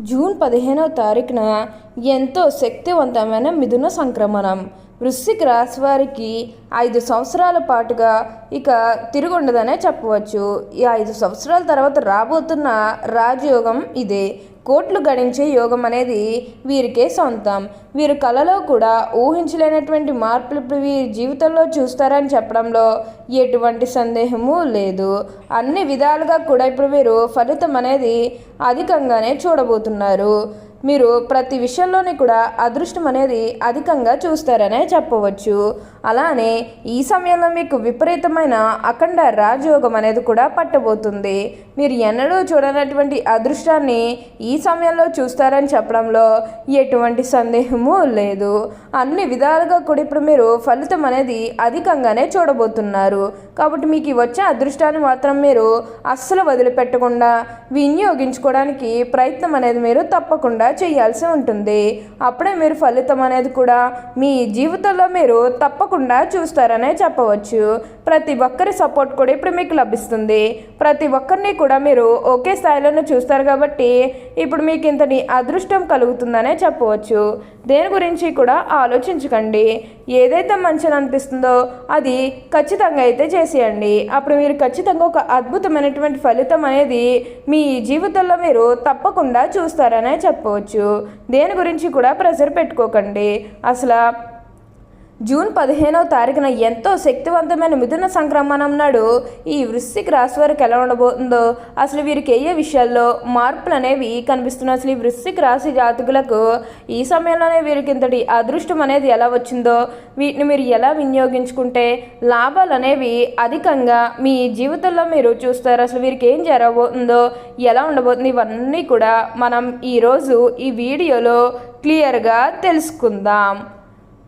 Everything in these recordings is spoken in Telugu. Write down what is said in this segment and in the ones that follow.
జూన్ పదిహేనవ తారీఖున ఎంతో శక్తివంతమైన మిథున సంక్రమణం. వృశ్చిక రాశి వారికి ఐదు సంవత్సరాల పాటుగా ఇక తిరుగుండదనే చెప్పవచ్చు. ఈ ఐదు సంవత్సరాల తర్వాత రాబోతున్న రాజయోగం ఇదే. కోట్లు గడించే యోగం అనేది వీరికే సొంతం. వీరు కళలో కూడా ఊహించలేనటువంటి మార్పులు ఇప్పుడు వీరి జీవితంలో చూస్తారని చెప్పడంలో ఎటువంటి సందేహము లేదు. అన్ని విధాలుగా కూడా ఇప్పుడు వీరు ఫలితం అనేది అధికంగానే చూడబోతున్నారు. మీరు ప్రతి విషయంలోని కూడా అదృష్టం అనేది అధికంగా చూస్తారనే చెప్పవచ్చు. అలానే ఈ సమయంలో మీకు విపరీతమైన అఖండ రాజయోగం అనేది కూడా పట్టబోతుంది. మీరు ఎన్నడూ చూడనటువంటి అదృష్టాన్ని ఈ సమయంలో చూస్తారని చెప్పడంలో ఎటువంటి సందేహము లేదు. అన్ని విధాలుగా కూడా ఇప్పుడు మీరు ఫలితం అనేది అధికంగానే చూడబోతున్నారు. కాబట్టి మీకు వచ్చే అదృష్టాన్ని మాత్రం మీరు అస్సలు వదిలిపెట్టకుండా వినియోగించుకోవడానికి ప్రయత్నం అనేది మీరు తప్పకుండా చేయాల్సి ఉంటుంది. అప్పుడే మీరు ఫలితం అనేది కూడా మీ జీవితంలో మీరు తప్పకుండా చూస్తారనే చెప్పవచ్చు. ప్రతి ఒక్కరి సపోర్ట్ కూడా ఇప్పుడు మీకు లభిస్తుంది. ప్రతి ఒక్కరిని కూడా మీరు ఒకే స్థాయిలోనే చూస్తారు కాబట్టి ఇప్పుడు మీకు ఇంతటి అదృష్టం కలుగుతుందనే చెప్పవచ్చు. దేని గురించి కూడా ఆలోచించకండి. ఏదైతే మంచిది అనిపిస్తుందో అది ఖచ్చితంగా అయితే చేసేయండి. అప్పుడు మీరు ఖచ్చితంగా ఒక అద్భుతమైనటువంటి ఫలితం అనేది మీ జీవితంలో మీరు తప్పకుండా చూస్తారనే చెప్పవచ్చు. దేని గురించి కూడా ప్రెషర్ పెట్టుకోకండి. అసలు జూన్ పదిహేనవ తారీఖున ఎంతో శక్తివంతమైన మిథున సంక్రమణం నాడు ఈ వృశ్చిక రాశి వారికి ఎలా ఉండబోతుందో అసలు వీరికి ఏ విషయాల్లో మార్పులు అనేవి కనిపిస్తున్నాయి అసలు ఈ వృశ్చిక రాశి జాతకులకు ఈ సమయంలోనే వీరికి ఇంతటి అదృష్టం అనేది ఎలా వచ్చిందో వీటిని మీరు ఎలా వినియోగించుకుంటే లాభాలు అనేవి అధికంగా మీ జీవితంలో మీరు చూస్తారు అసలు వీరికి ఏం జరగబోతుందో ఎలా ఉండబోతుంది ఇవన్నీ కూడా మనం ఈరోజు ఈ వీడియోలో క్లియర్గా తెలుసుకుందాం.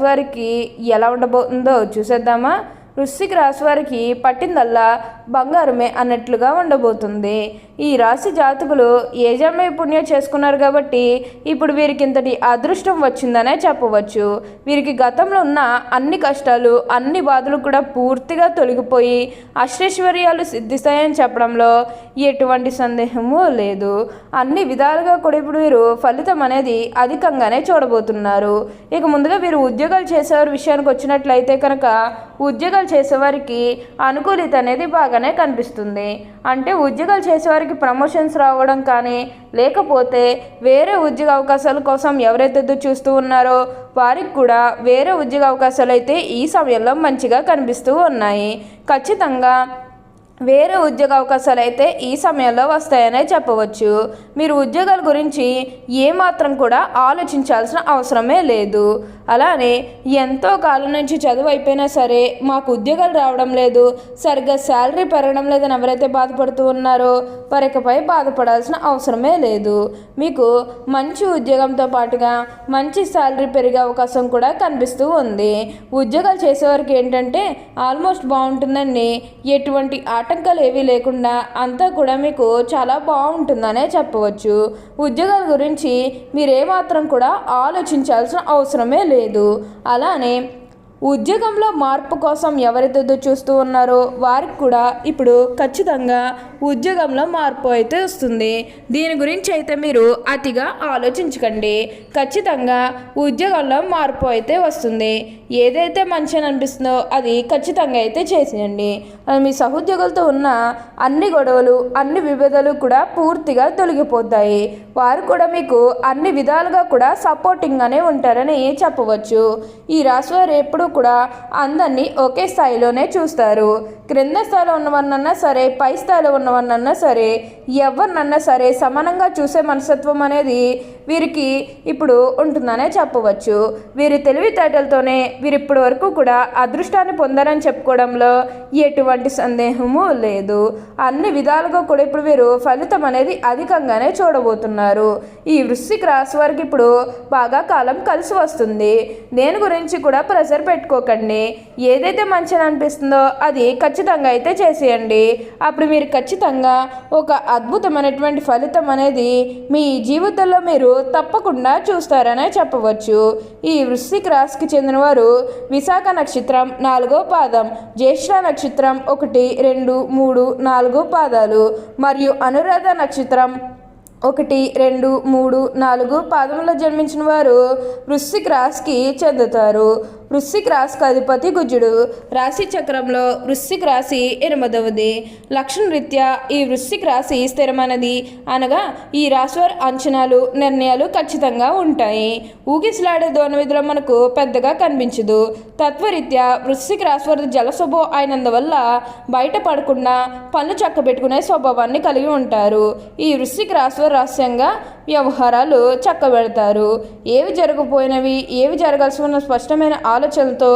వారికి ఎలా ఉండబోతుందో చూసేద్దామా? వృశ్చిక రాశి వారికి పట్టిందల్లా బంగారమే అన్నట్లుగా ఉండబోతుంది. ఈ రాశి జాతకులు ఏజమ్మే పుణ్యం చేసుకున్నారు కాబట్టి ఇప్పుడు వీరికి ఇంతటి అదృష్టం వచ్చిందనే చెప్పవచ్చు. వీరికి గతంలో ఉన్న అన్ని కష్టాలు అన్ని బాధలు కూడా పూర్తిగా తొలగిపోయి అష్టైశ్వర్యాలు సిద్ధిస్తాయని చెప్పడంలో ఎటువంటి సందేహము లేదు. అన్ని విధాలుగా కూడా ఇప్పుడు వీరు ఫలితం అనేది అధికంగానే చూడబోతున్నారు. ఇక ముందుగా వీరు ఉద్యోగాలు చేసేవారి విషయానికి వచ్చినట్లయితే కనుక ఉద్యోగాలు చేసేవారికి అనుకూలిత అనేది బాగానే కనిపిస్తుంది. అంటే ఉద్యోగాలు చేసేవారికి ప్రమోషన్స్ రావడం కానీ లేకపోతే వేరే ఉద్యోగ అవకాశాల కోసం ఎవరైతే ఎదురు చూస్తూ ఉన్నారో వారికి కూడా వేరే ఉద్యోగ అవకాశాలు అయితే ఈ సమయంలో మంచిగా కనిపిస్తూ ఉన్నాయి. ఖచ్చితంగా వేరే ఉద్యోగ అవకాశాలు అయితే ఈ సమయంలో వస్తాయనే చెప్పవచ్చు. మీరు ఉద్యోగాల గురించి ఏమాత్రం కూడా ఆలోచించాల్సిన అవసరమే లేదు. అలానే ఎంతో కాలం నుంచి చదువు అయిపోయినా సరే మాకు ఉద్యోగాలు రావడం లేదు. సరిగ్గా శాలరీ పెరగడం లేదని ఎవరైతే బాధపడుతూ ఉన్నారో వారికపై బాధపడాల్సిన అవసరమే లేదు. మీకు మంచి ఉద్యోగంతో పాటుగా మంచి శాలరీ పెరిగే అవకాశం కూడా కనిపిస్తూ ఉంది. ఉద్యోగాలు చేసేవారికి ఏంటంటే ఆల్మోస్ట్ బాగుంటుందండి. ఎటువంటి ఆటంకాలు ఏవీ లేకుండా అంతా కూడా మీకు చాలా బాగుంటుందనే చెప్పవచ్చు. ఉద్యోగాల గురించి మీరేమాత్రం కూడా ఆలోచించాల్సిన అవసరమే లేదు లేదు. అలానే ఉద్యోగంలో మార్పు కోసం ఎవరైతే చూస్తూ ఉన్నారో వారికి కూడా ఇప్పుడు ఖచ్చితంగా ఉద్యోగంలో మార్పు అయితే వస్తుంది. దీని గురించి అయితే మీరు అతిగా ఆలోచించకండి. ఖచ్చితంగా ఉద్యోగంలో మార్పు అయితే వస్తుంది. ఏదైతే మంచి అనిపిస్తుందో అది ఖచ్చితంగా అయితే చేసేయండి. మీ సహోద్యోగులతో ఉన్న అన్ని గొడవలు అన్ని విభేదాలు కూడా పూర్తిగా తొలగిపోతాయి. వారు కూడా మీకు అన్ని విధాలుగా కూడా సపోర్టింగ్గానే ఉంటారని చెప్పవచ్చు. ఈ రాశి వారు ఎప్పుడు కూడా అందరినీ ఒకే స్థాయిలోనే చూస్తారు. క్రింద స్థాయిలో ఉన్నవన్నన్నా సరే పై స్థాయిలో ఉన్నవన్నన్నా సరే ఎవరినన్నా సరే సమానంగా చూసే మనస్తత్వం అనేది వీరికి ఇప్పుడు ఉంటుందనే చెప్పవచ్చు. వీరి తెలివితేటలతోనే వీరు ఇప్పటి వరకు కూడా అదృష్టాన్ని పొందారని చెప్పుకోవడంలో ఎటువంటి సందేహము లేదు. అన్ని విధాలుగా కూడా ఇప్పుడు వీరు ఫలితం అనేది అధికంగానే చూడబోతున్నారు. ఈ వృశ్చిక రాశి వారికి ఇప్పుడు బాగా కాలం కలిసి వస్తుంది. దేని గురించి కూడా ప్రెషర్ పెట్టుకోకండి ఏదైతే మంచిగా అనిపిస్తుందో అది ఖచ్చితంగా అయితే చేసేయండి. అప్పుడు మీరు ఖచ్చితంగా ఒక అద్భుతమైనటువంటి ఫలితం అనేది మీ జీవితంలో మీరు తప్పకుండా చూస్తారనే చెప్పవచ్చు. ఈ వృశ్చిక రాశికి చెందినవారు విశాఖ నక్షత్రం నాలుగో పాదం జ్యేష్ఠ నక్షత్రం ఒకటి రెండు మూడు నాలుగో పాదాలు మరియు అనురాధ నక్షత్రం ఒకటి రెండు మూడు నాలుగు పాదములో జన్మించిన వారు వృశ్చిక రాశికి చెందుతారు. వృశ్చిక రాశికి అధిపతి గుజుడు రాశి చక్రంలో వృశ్చిక రాశి ఎనిమిదవది. లక్షణ రీత్యా ఈ వృశ్చిక రాశి స్థిరమైనది. అనగా ఈ రాశివారి అంచనాలు నిర్ణయాలు ఖచ్చితంగా ఉంటాయి. ఊగిసలాడే దోణ విధులు మనకు పెద్దగా కనిపించదు. తత్వరీత్యా వృశ్చిక రాశివారి వారి జలస్వభావం అయినందువల్ల బయటపడకుండా పనులు చక్కబెట్టుకునే స్వభావాన్ని కలిగి ఉంటారు. ఈ వృశ్చిక రాశివారి రహస్యంగా వ్యవహారాలు చక్కబెడతారు. ఏవి జరగపోయినవి ఏవి జరగాల్సి ఉన్న స్పష్టమైన ఆలోచనలతో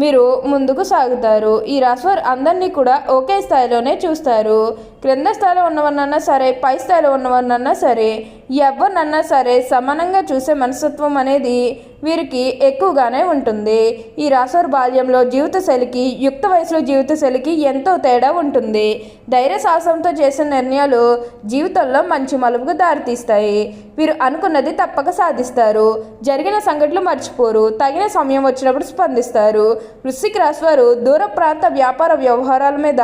మీరు ముందుకు సాగుతారు. ఈ రాశివారు అందరినీ కూడా ఒకే స్థాయిలోనే చూస్తారు. క్రింద స్థాయిలో ఉన్నవన్నన్నా సరే పై స్థాయిలో ఉన్నవన్నన్నా సరే ఎవరినన్నా సరే సమానంగా చూసే మనస్తత్వం అనేది వీరికి ఎక్కువగానే ఉంటుంది. ఈ రాసోర్ బాల్యంలో జీవిత శైలికి యుక్త వయసులో జీవిత శైలికి ఎంతో తేడా ఉంటుంది. ధైర్య సాహసంతో చేసిన నిర్ణయాలు జీవితంలో మంచి మలుపుకు దారితీస్తాయి. వీరు అనుకున్నది తప్పక సాధిస్తారు. జరిగిన సంఘటనలు మర్చిపోరు. తగిన సమయం వచ్చినప్పుడు స్పందిస్తారు. వృశ్చిక రాశి వారు దూర ప్రాంత వ్యాపార వ్యవహారాల మీద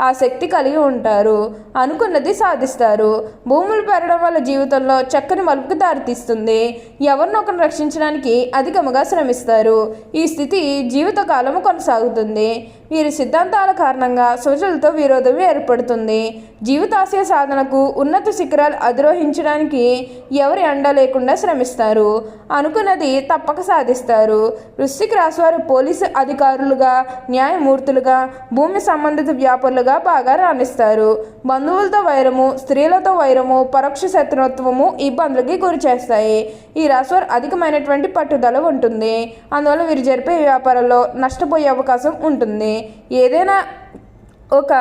ఆసక్తి కలిగి ఉంటారు. అనుకున్నది సాధిస్తారు. భూములు పెరగడం వల్ల జీవితంలో చక్కని మలుపుకు దారితీస్తుంది. ఎవరినొకరిని రక్షించడానికి అధికముగా శ్రమిస్తారు. ఈ స్థితి జీవితకాలము కొనసాగుతుంది. వీరి సిద్ధాంతాల కారణంగా సోజులతో విరోధం ఏర్పడుతుంది. జీవితాశయ సాధనకు ఉన్నత శిఖరాలు అధిరోహించడానికి ఎవరి అండ లేకుండా శ్రమిస్తారు. అనుకున్నది తప్పక సాధిస్తారు. వృశ్చిక రాశి వారు పోలీసు అధికారులుగా న్యాయమూర్తులుగా భూమి సంబంధిత వ్యాపారులుగా బాగా రాణిస్తారు. బంధువులతో వైరము స్త్రీలతో వైరము పరోక్ష శత్రుత్వము ఇబ్బందులకి గురి చేస్తాయి. ఈ రాశివారు అధికమైనటువంటి పట్టుదల ఉంటుంది. అందువల్ల వీరు జరిపే వ్యాపారంలో నష్టపోయే అవకాశం ఉంటుంది. ఏదైనా ఒక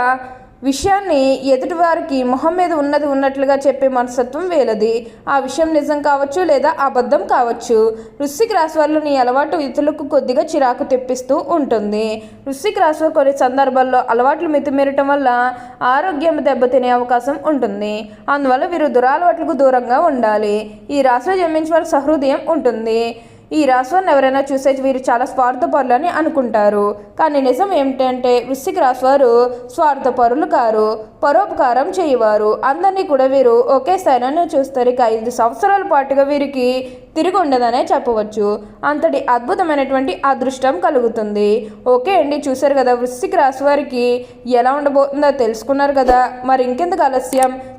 విషయాన్ని ఎదుటివారికి మొహం మీద ఉన్నది ఉన్నట్లుగా చెప్పే మనస్తత్వం వేలది ఆ విషయం నిజం కావచ్చు లేదా అబద్ధం కావచ్చు. వృశ్చిక రాశి వారిలోని అలవాటు ఇతరులకు కొద్దిగా చిరాకు తెప్పిస్తూ ఉంటుంది. వృశ్చిక రాశి వారు కొన్ని సందర్భాల్లో అలవాట్లు మితిమీరటం వల్ల ఆరోగ్యం దెబ్బతినే అవకాశం ఉంటుంది. అందువల్ల వీరు దురలవాట్లకు దూరంగా ఉండాలి. ఈ రాశిలో జన్మించిన వారి సహృదయం ఉంటుంది. ఈ రాశివారిని ఎవరైనా చూసే వీరు చాలా స్వార్థపరులు అని అనుకుంటారు. కానీ నిజం ఏమిటంటే వృశ్చిక రాశివారు స్వార్థపరులు కారు పరోపకారం చేయవారు. అందరినీ కూడా వీరు ఒకే స్థాయిలోనే చూస్తారు. ఇక ఐదు సంవత్సరాల పాటుగా వీరికి తిరిగి ఉండదనే చెప్పవచ్చు. అంతటి అద్భుతమైనటువంటి అదృష్టం కలుగుతుంది. ఓకే అండి చూశారు కదా వృశ్చిక రాశి వారికి ఎలా ఉండబోతుందో తెలుసుకున్నారు కదా. మరి ఇంకెందుకు ఆలస్యం?